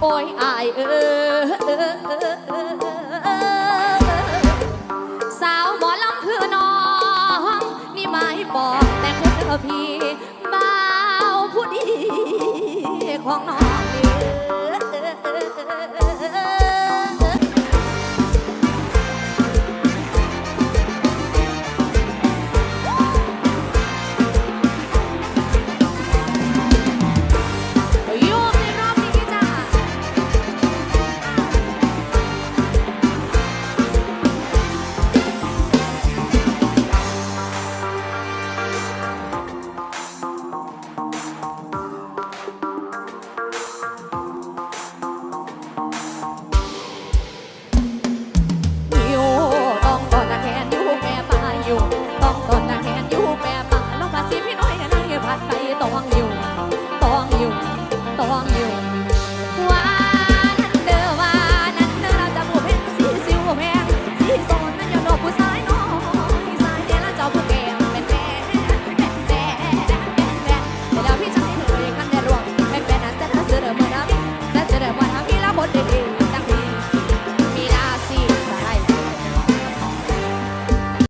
โอ้ยอายเออสาวหมอลำพือน้อง นี่ไม่บอกแต่คุณเธอพี่บ่าวผู้ดีของน้อง was high.